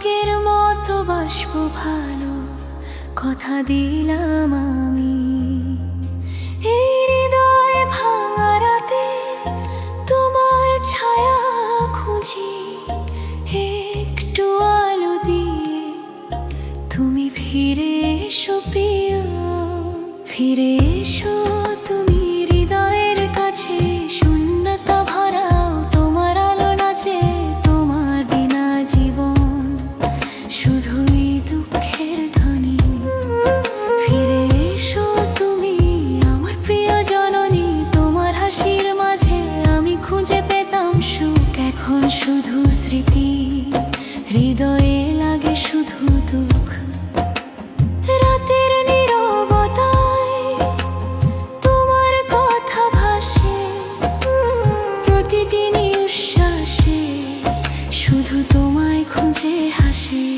আগের মতো বাসব ভালো, কথা দিলাম আমি। এই হৃদয় ভাঙা রাতে তোমার ছায়া খুঁজি, একটু আলো দিয়ে তুমি ফিরে এসো প্রিয়, ফিরে এসো। শুধু তোমায় খুঁজে হাসে।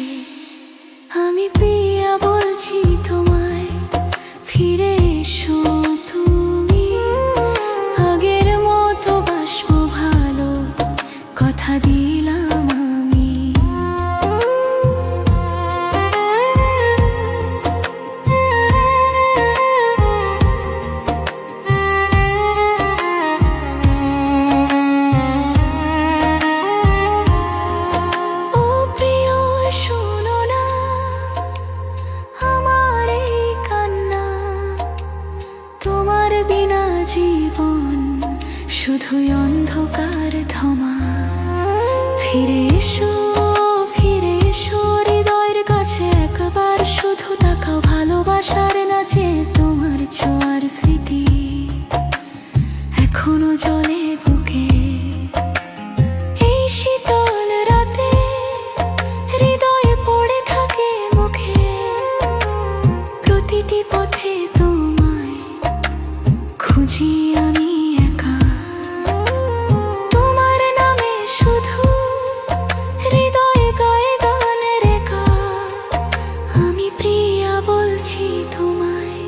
আমি পিয়া জীবন শুধু অন্ধকার থমা ফিরে এসো। খুঁজি আমি একা। তোমার নামে শুধু হৃদয়ে গায়ে গান রেখা। আমি প্রিয়া বলছি তোমায়,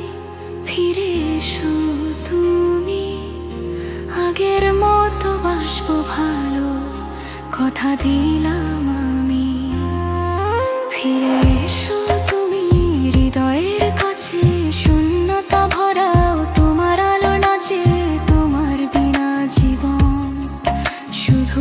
ফিরে এসো তুমি। আগের মতো বাসবো ভালো, কথা দিলাম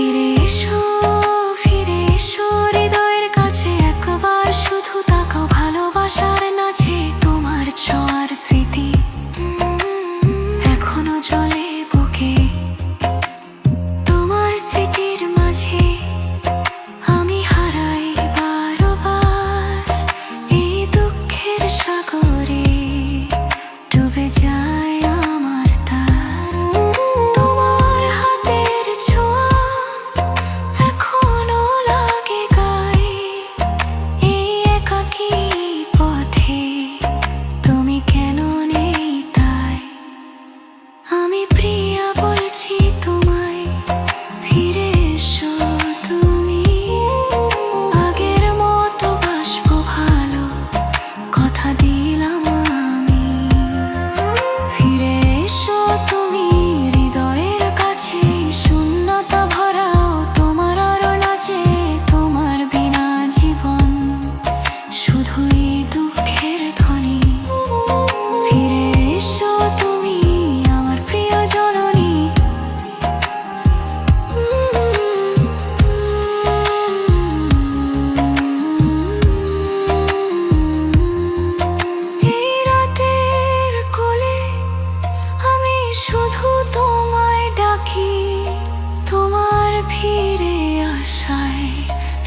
ফিরে কাছে একবার শুধু ভালোবাসার তোমার ছোঁয়ার স্মৃতি। এখনও জলে keep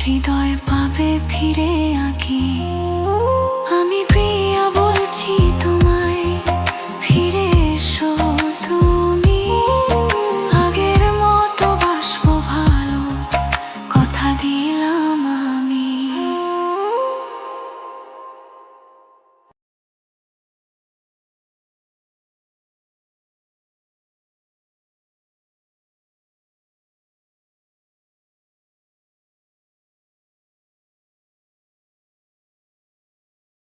হৃদয় পাবে ফিরে আঁকি। আমি প্রিয়া